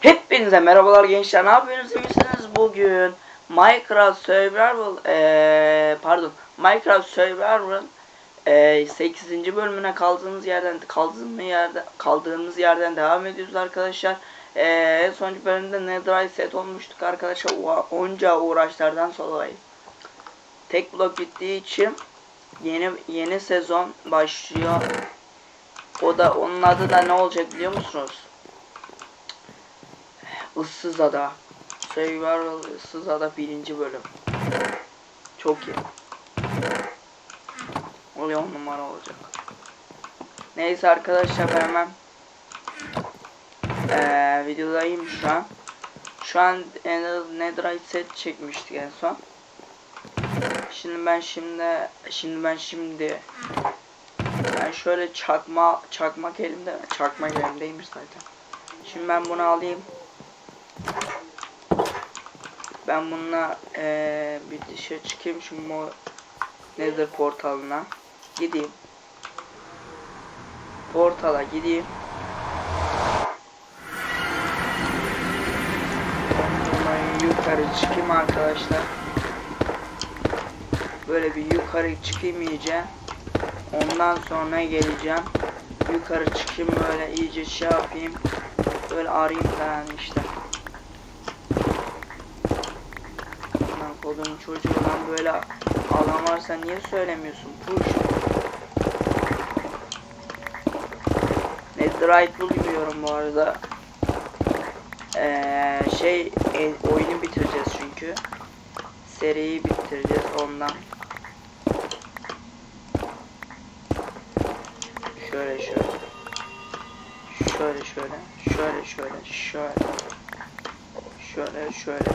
Hepinize merhabalar gençler. Ne yapıyorsunuz? iyi misiniz? Bugün Minecraft Survival eee pardon Minecraft Survival'ın eee 8. bölümüne kaldığımız yerden kaldığımız yerde kaldığımız yerden devam ediyoruz arkadaşlar. Eee en sonuncu bölümde Netherite set olmuştuk arkadaşlar. Onca uğraşlardan sonra tek blok bittiği için yeni yeni sezon başlıyor. O da onun adı da ne olacak biliyor musunuz? Issız Ada. Survival Issız Ada birinci bölüm. Çok iyi. Oluyor numara olacak. Neyse arkadaşlar ben hemen eee videodayım şu an. Şu an Nether- Netherite set çekmiştik en son. Şimdi ben şimdi şimdi ben şimdi ben şöyle çakma çakmak elimde çakmak elimdeymiş zaten. Şimdi ben bunu alayım. Ben bununla eee bir dışarı çıkayım şu mo Nether portalına. Gideyim. Portala gideyim. Hemen yukarı çıkayım arkadaşlar. Böyle bir yukarı çıkayım iyice. Ondan sonra geleceğim. Yukarı çıkayım böyle iyice şey yapayım. Böyle arayayım falan işte. Lan kodum çocuğu böyle alan varsa niye söylemiyorsun? Push. Netherite bulmuyorum bu arada. Ee, şey e, oyunu bitireceğiz çünkü. Seriyi bitireceğiz ondan. Şöyle. Şöyle şöyle. Şöyle şöyle. Şöyle. Şöyle şöyle.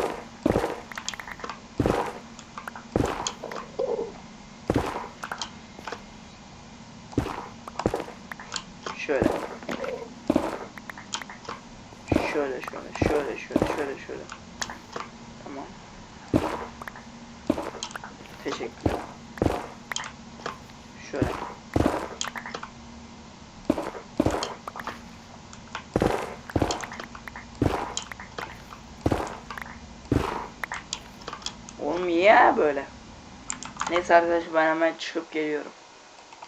Şöyle. Şöyle şöyle şöyle şöyle şöyle şöyle. Tamam. Teşekkürler. Şöyle. Oğlum niye böyle? Neyse arkadaşlar ben hemen çıkıp geliyorum.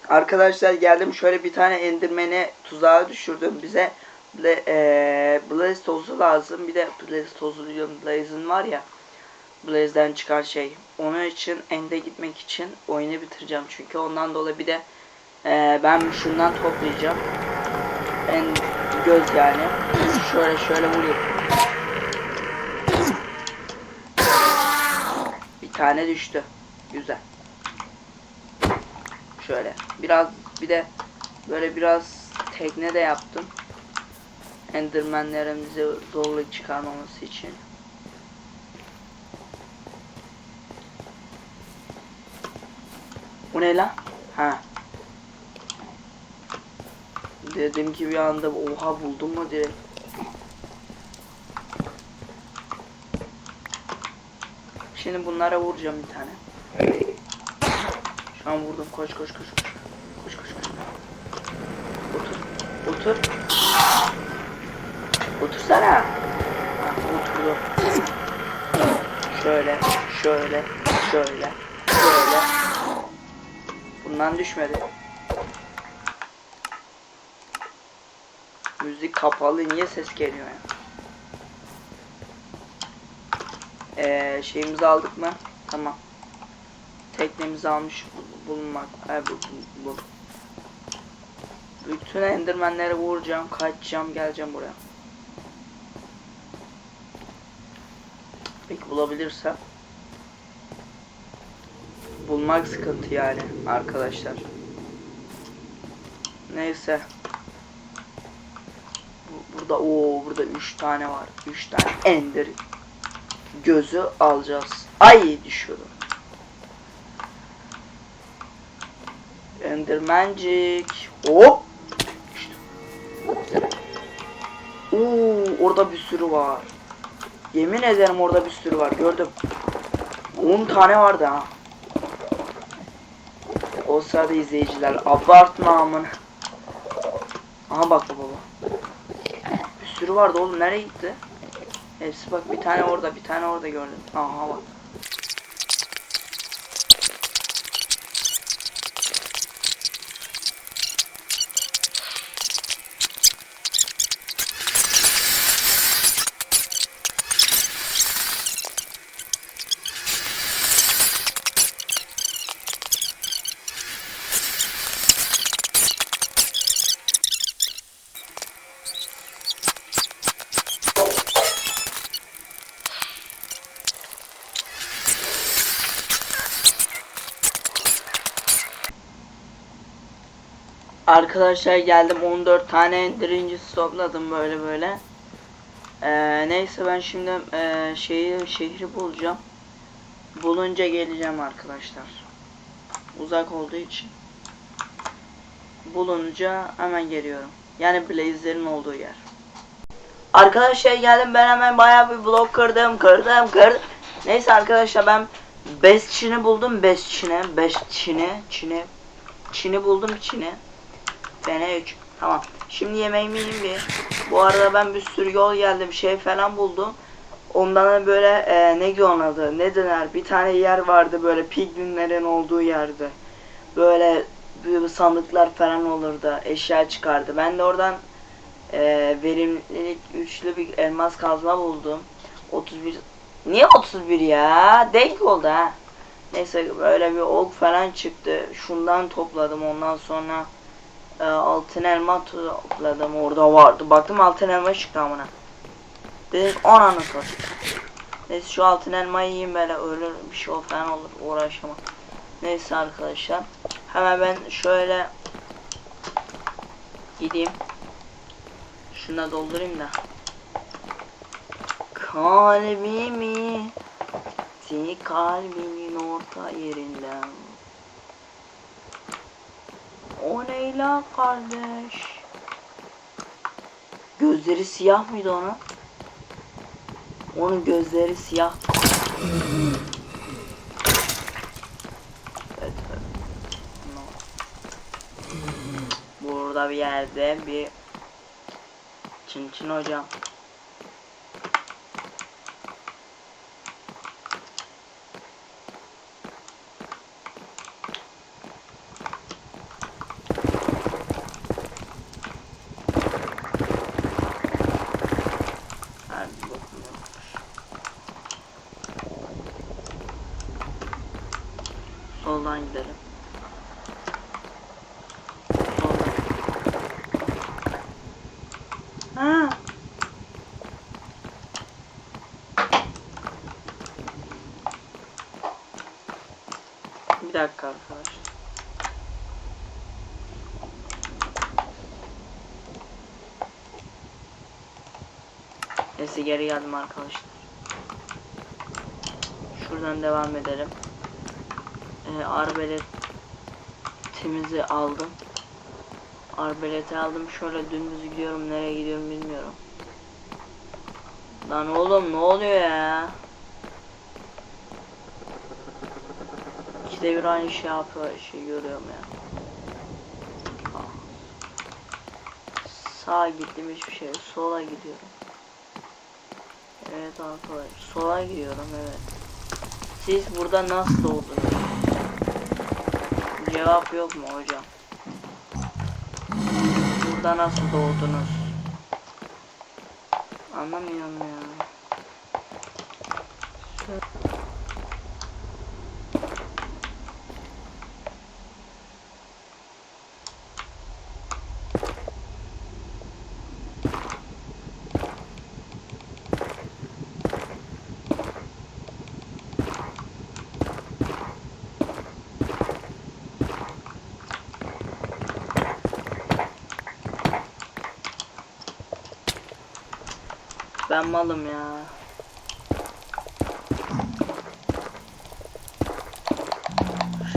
Arkadaşlar geldim şöyle bir tane endirmene tuzağa düşürdüm bize. Bla, eee Blaze tozu lazım. Bir de Blaze tozu diyorum. Blaze'in var ya. Blaze'den çıkan şey. Onun için ende gitmek için oyunu bitireceğim. Çünkü ondan dolayı bir de eee, ben şundan toplayacağım. En göz yani. Şöyle şöyle vurayım. Bir tane düştü. Güzel. Şöyle. Biraz bir de böyle biraz tekne de yaptım. Endermenlerimize zorluk çıkarmaması için. Bu ne lan? Ha. Dedim ki bir anda oha buldum mu direkt. Şimdi bunlara vuracağım bir tane. Şu an vurdum. Koş koş koş. Koş koş koş. Otur. Otur. Otursana. Oturdu. Şöyle, şöyle, şöyle. Bundan düşmedi. Müzik kapalı niye ses geliyor ya? Ee, şeyimizi aldık mı? Tamam. Teknemizi almış bul- bulunmak. Ay, bu, bu, bu. Bütün endermenleri vuracağım, kaçacağım, geleceğim buraya. Peki bulabilirsem. Bulmak sıkıntı yani arkadaşlar. Neyse. Bu- Burada o burada 3 tane var. 3 tane ender gözü alacağız. Ay düşüyordum. Endermancik. Hop. Oo, orada bir sürü var. Yemin ederim orada bir sürü var. Gördüm. 10 tane vardı ha. O sırada izleyiciler abartma amına. Aha bak baba. Bir sürü vardı oğlum nereye gitti? Hepsi bak bir tane orada bir tane orada gördüm. Aha bak. Arkadaşlar geldim 14 tane endirincisi topladım böyle böyle. Ee, neyse ben şimdi e, şeyi şehri bulacağım. Bulunca geleceğim arkadaşlar. Uzak olduğu için. Bulunca hemen geliyorum. Yani Blazer'in olduğu yer. Arkadaşlar geldim ben hemen bayağı bir blok kırdım kırdım kırdım. Neyse arkadaşlar ben Bestçini buldum Bestçini Bestçini Çin'i Çin'i buldum Çin'i Bene 3 Tamam. Şimdi yemeğimi yiyeyim bir. Bu arada ben bir sürü yol geldim şey falan buldum. Ondan da böyle e, ne adı? Ne döner? Bir tane yer vardı böyle piglinlerin olduğu yerde. Böyle büyük sandıklar falan olurdu eşya çıkardı. Ben de oradan e, verimlilik üçlü bir elmas kazma buldum. 31 Niye 31 ya? Denk oldu ha. Neyse böyle bir ok falan çıktı. Şundan topladım ondan sonra e, altın elma topladım. Orada vardı. Baktım altın elma çıktı amına. Dedim ananı satayım. Neyse şu altın elmayı yiyeyim böyle ölür bir şey falan olur uğraşamam. Neyse arkadaşlar. Hemen ben şöyle gideyim. Şuna doldurayım da. Kalbimi Seni kalbimin orta yerinden O Leyla kardeş Gözleri siyah mıydı onun? Onun gözleri siyah. Evet. Burada bir yerde bir Çin Çin hocam. Hadi bakalım. Soldan gidelim. Soldan. Ha. Bir dakika arkadaşlar. Neyse geri geldim arkadaşlar. Şuradan devam edelim. Ee, arbeletimizi aldım. Arbeleti aldım. Şöyle dümdüz gidiyorum. Nereye gidiyorum bilmiyorum. Lan oğlum ne oluyor ya? İkide bir aynı şey yapıyor. Şey görüyorum ya. Ah. Sağa gittim hiçbir şey. Sola gidiyorum. Evet arkadaşlar sola gidiyorum evet. Siz burada nasıl doğdunuz? Cevap yok mu hocam? Burada nasıl doğdunuz? Anlamıyorum ya. Ben malım ya.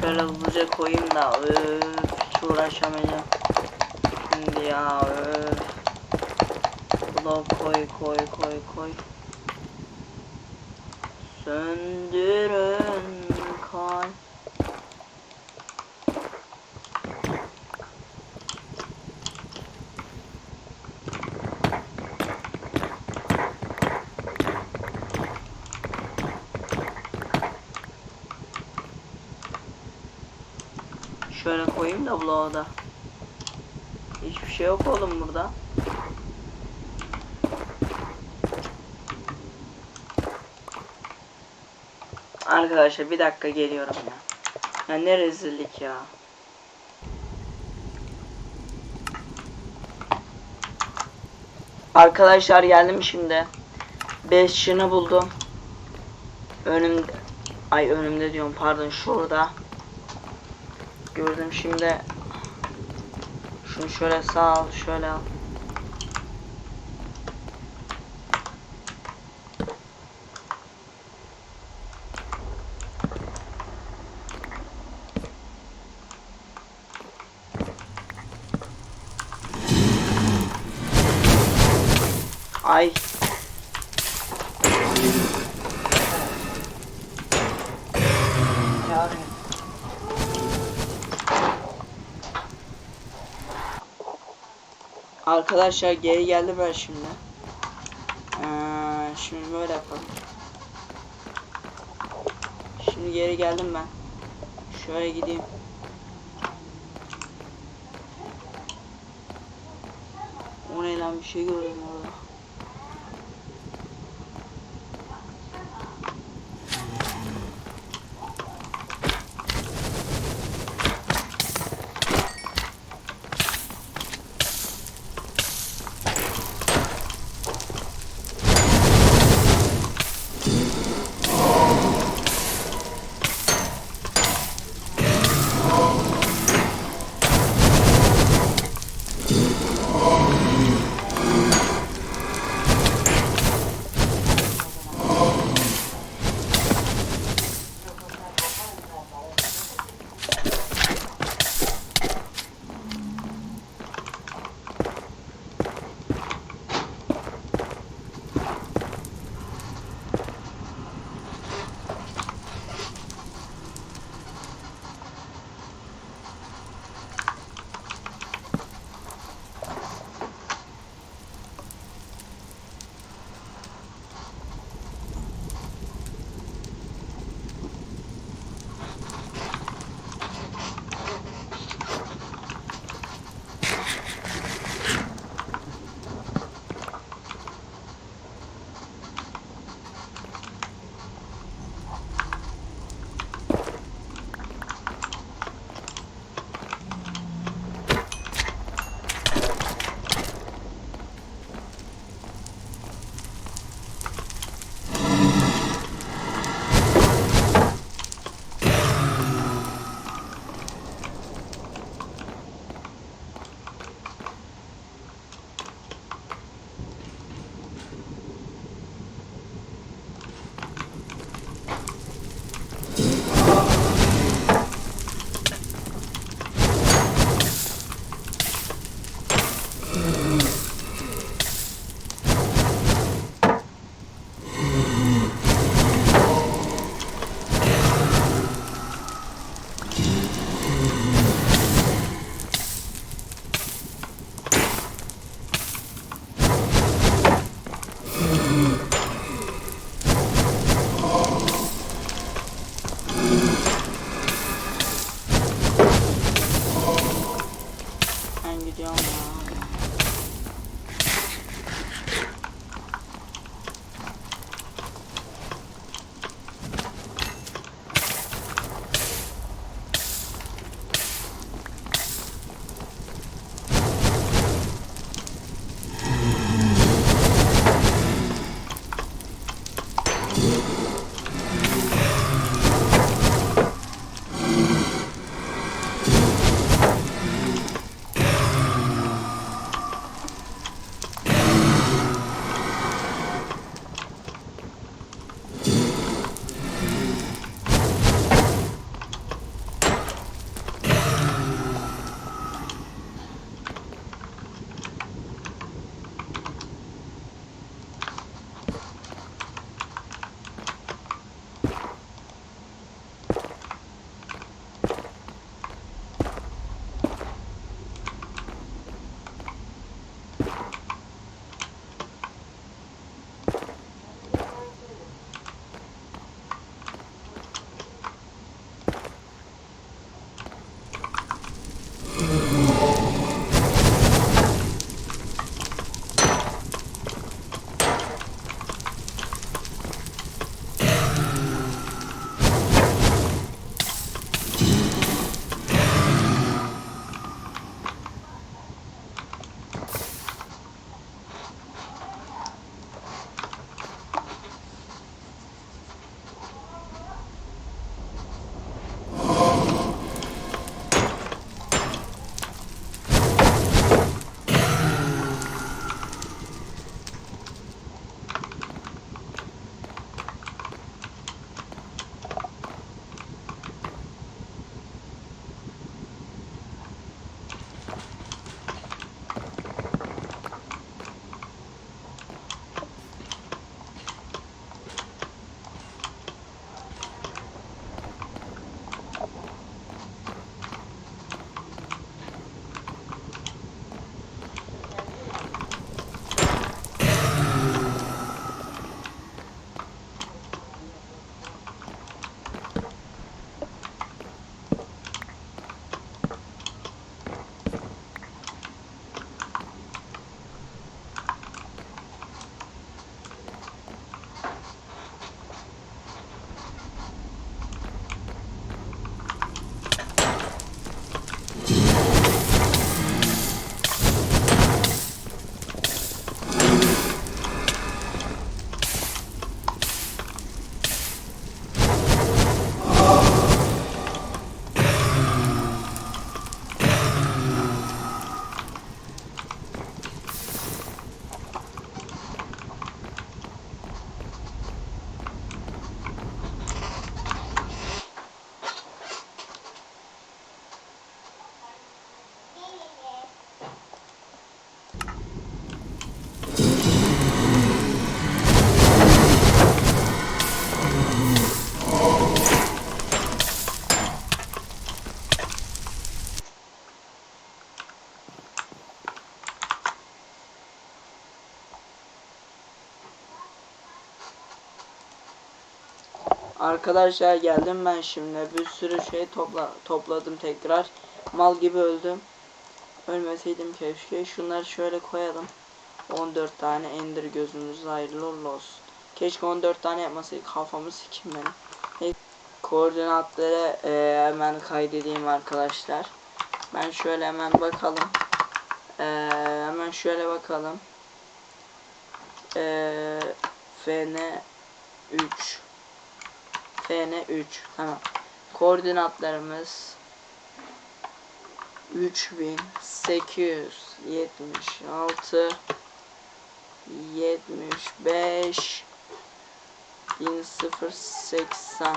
Şöyle hızlıca koyayım da öf, hiç uğraşamayacağım. Şimdi ya öf. Blok koy koy koy koy. Söndürün kalp. Şöyle koyayım da bloğa da. Hiçbir şey yok oğlum burada. Arkadaşlar bir dakika geliyorum ya. Ya ne rezillik ya. Arkadaşlar geldim şimdi. 5 şını buldum. Önümde ay önümde diyorum pardon şurada. Gördüm şimdi. Şunu şöyle sağ al, şöyle al. Ay. Yani. Arkadaşlar geri geldi ben şimdi. Ee, şimdi böyle yapalım. Şimdi geri geldim ben. Şöyle gideyim. O ne lan bir şey gördüm orada. Arkadaşlar geldim ben şimdi. Bir sürü şey topla topladım tekrar. Mal gibi öldüm. Ölmeseydim keşke. Şunları şöyle koyalım. 14 tane ender gözümüz hayırlı olsun. Keşke 14 tane yapmasaydık kafamı sikim benim. Neyse, Koordinatları eee, hemen kaydedeyim arkadaşlar. Ben şöyle hemen bakalım. Eee, hemen şöyle bakalım. Eee FN 3 FN 3 tamam. Koordinatlarımız 3876 75 1080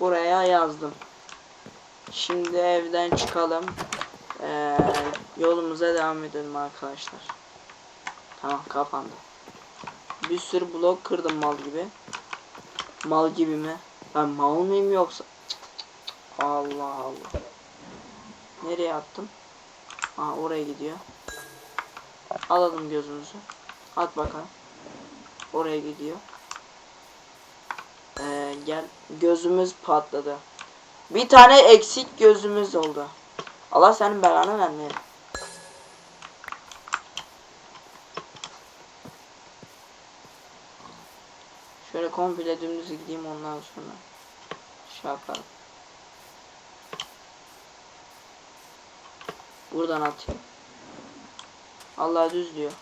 Buraya yazdım. Şimdi evden çıkalım. Ee, yolumuza devam edelim arkadaşlar. Tamam kapandı. Bir sürü blok kırdım mal gibi. Mal gibi mi? Ben mal mıyım yoksa? Allah Allah. Nereye attım? Aa oraya gidiyor. Alalım gözümüzü. At bakalım. Oraya gidiyor. Ee, gel. Gözümüz patladı. Bir tane eksik gözümüz oldu. Allah senin belanı vermeye. Şöyle komple dümdüz gideyim ondan sonra şey yaparım. Buradan atayım. Allah düz diyor.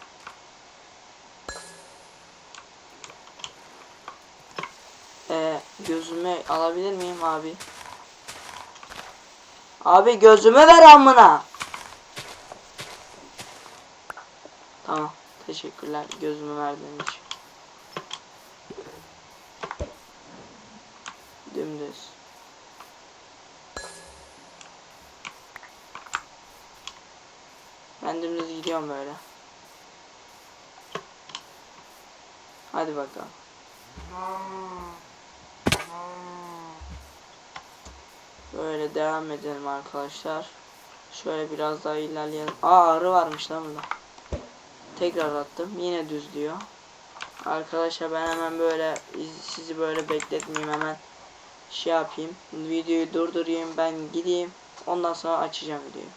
Ee, gözümü alabilir miyim abi? Abi gözümü ver amına. Tamam. Teşekkürler gözümü verdiğin için. Dümdüz. Ben dümdüz gidiyorum böyle. Hadi bakalım. Böyle devam edelim arkadaşlar. Şöyle biraz daha ilerleyelim. Aa arı varmış lan burada. Tekrar attım. Yine düz diyor. Arkadaşlar ben hemen böyle sizi böyle bekletmeyeyim hemen şey yapayım. Videoyu durdurayım ben gideyim. Ondan sonra açacağım videoyu.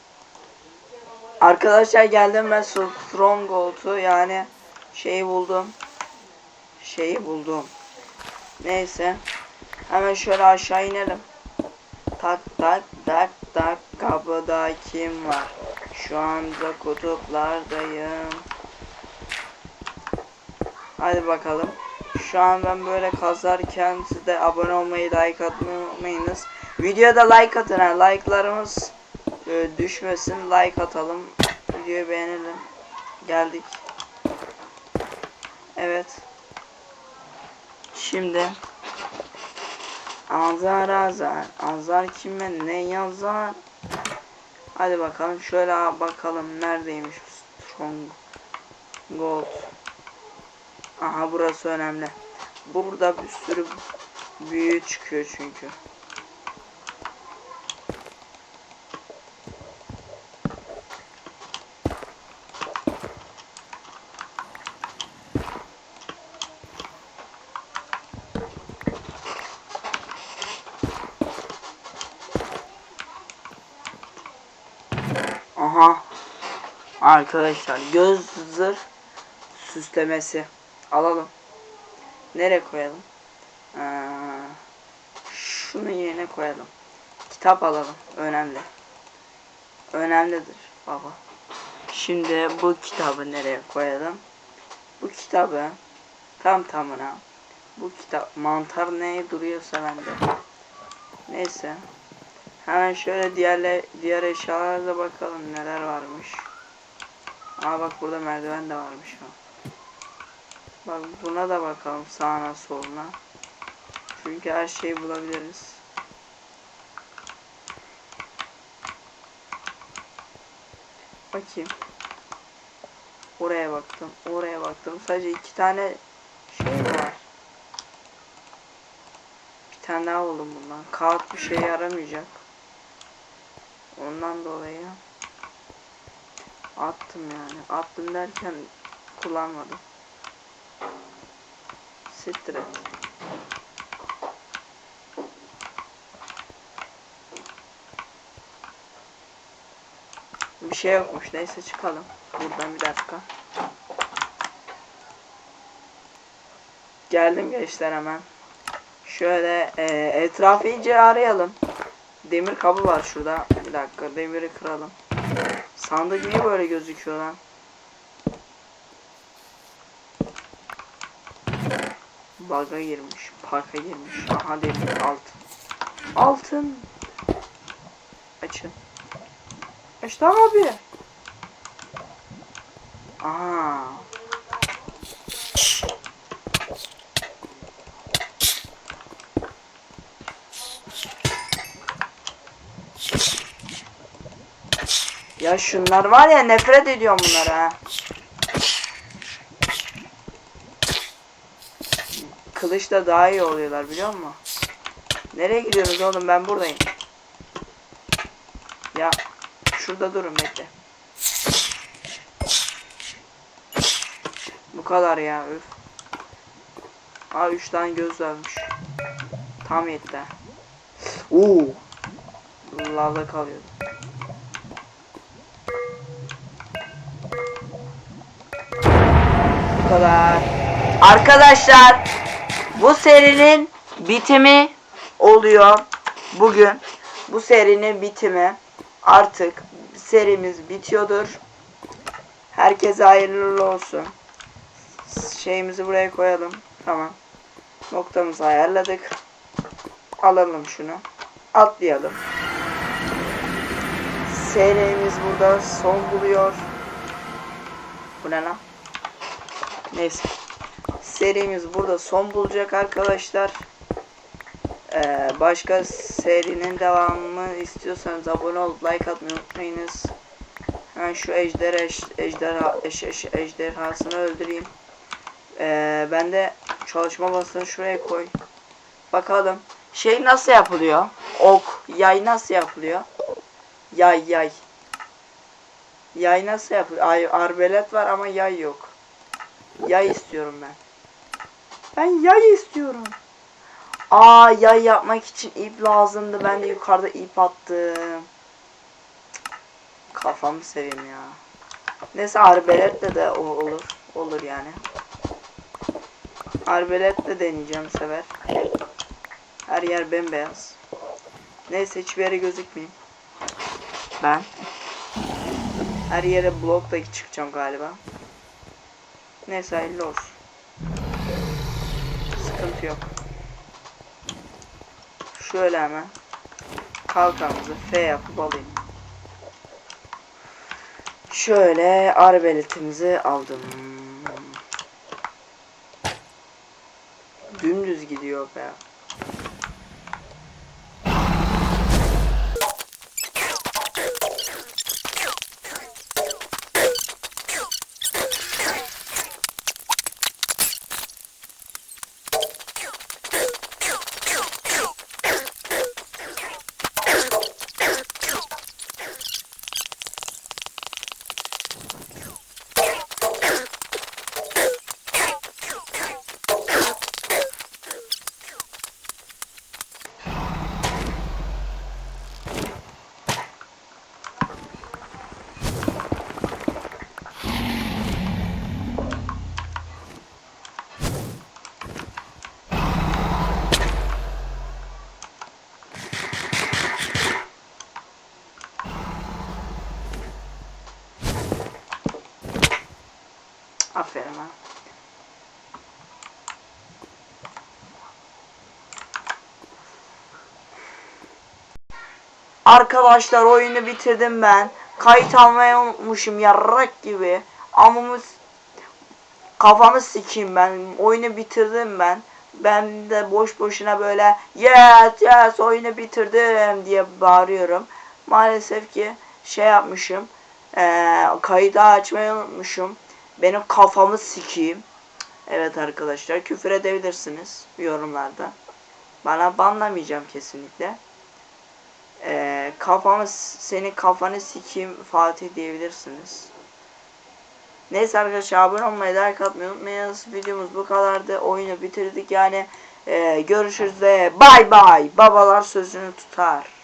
Arkadaşlar geldim ben Stronghold'u yani şeyi buldum. Şeyi buldum. Neyse. Hemen şöyle aşağı inelim. Tak tak tak tak kapıda kim var? Şu anda kutuplardayım. Hadi bakalım. Şu an ben böyle kazarken siz de abone olmayı, like atmayı unutmayınız. Videoda like atın. ha. Like'larımız e, düşmesin. Like atalım. Videoyu beğenelim. Geldik. Evet. Şimdi. Azar azar. Azar kime ne yazar? Hadi bakalım şöyle bakalım neredeymiş Strong Gold Aha burası önemli. Burada bir sürü büyü çıkıyor çünkü Aha. Arkadaşlar göz zırh süslemesi. Alalım. Nereye koyalım? Ee, şunu yerine koyalım. Kitap alalım. Önemli. Önemlidir baba. Şimdi bu kitabı nereye koyalım? Bu kitabı tam tamına bu kitap mantar neye duruyorsa bende. Neyse. Hemen şöyle diğer diğer eşyalara da bakalım neler varmış. Aa bak burada merdiven de varmış ha. Bak buna da bakalım sağına soluna. Çünkü her şeyi bulabiliriz. Bakayım. Oraya baktım, oraya baktım. Sadece iki tane şey var. Bir tane daha buldum bundan. Kağıt bir şey yaramayacak. Ondan dolayı Attım yani. Attım derken kullanmadım. Siktir. Bir şey yokmuş. Neyse çıkalım. Buradan bir dakika. Geldim gençler hemen. Şöyle e, etrafı iyice arayalım. Demir kabı var şurada. Bir dakika demiri kıralım. Sandık niye böyle gözüküyor lan? Baga girmiş. Parka girmiş. Aha demir altın. Altın. Açın. Açtı abi. Aa. Ya şunlar var ya nefret ediyorum bunlara. Kılıçla daha iyi oluyorlar biliyor musun? Nereye gidiyoruz oğlum ben buradayım. Ya şurada durun bekle. Bu kadar ya üf. Aa 3 tane göz varmış. Tam yetti. Oo. Lavda kalıyordu. Bu. Arkadaşlar bu serinin bitimi oluyor. Bugün bu serinin bitimi artık serimiz bitiyordur. Herkese hayırlı olsun. Şeyimizi buraya koyalım. Tamam. Noktamızı ayarladık. Alalım şunu. Atlayalım. Serimiz burada son buluyor. Bu ne lan? Neyse. Serimiz burada son bulacak arkadaşlar. Ee, başka serinin devamını istiyorsanız abone olup like atmayı unutmayınız. Hemen şu ejder eş, ejderha eş, eş, ejderhasını öldüreyim. Ee, ben de çalışma masasını şuraya koy. Bakalım. Şey nasıl yapılıyor? Ok, yay nasıl yapılıyor? Yay yay. Yay nasıl yapılıyor? Ay, arbelet var ama yay yok. Yay istiyorum ben. Ben yay istiyorum. Aa yay yapmak için ip lazımdı. Ben de yukarıda ip attım. Kafamı seveyim ya. Neyse arbeletle de olur. Olur yani. Arbeletle deneyeceğim bu sefer. Her yer bembeyaz. Neyse hiçbir yere gözükmeyeyim. Ben. Her yere blokla çıkacağım galiba. Neyse hayırlı olsun. Sıkıntı yok. Şöyle hemen kalkanımızı F yapıp alayım. Şöyle arbeletimizi aldım. Dümdüz gidiyor be. Arkadaşlar oyunu bitirdim ben. Kayıt almayı unutmuşum yarrak gibi. Amımı s- kafamı sikeyim ben. Oyunu bitirdim ben. Ben de boş boşuna böyle yes yes oyunu bitirdim diye bağırıyorum. Maalesef ki şey yapmışım. Eee kaydı açmayı unutmuşum. Benim kafamı sikeyim. Evet arkadaşlar küfür edebilirsiniz yorumlarda. Bana banlamayacağım kesinlikle. Ee, kafamı seni kafanı sikeyim Fatih diyebilirsiniz. Neyse arkadaşlar abone olmayı like atmayı unutmayınız. Videomuz bu kadardı. Oyunu bitirdik yani. Ee, görüşürüz ve bay bay. Babalar sözünü tutar.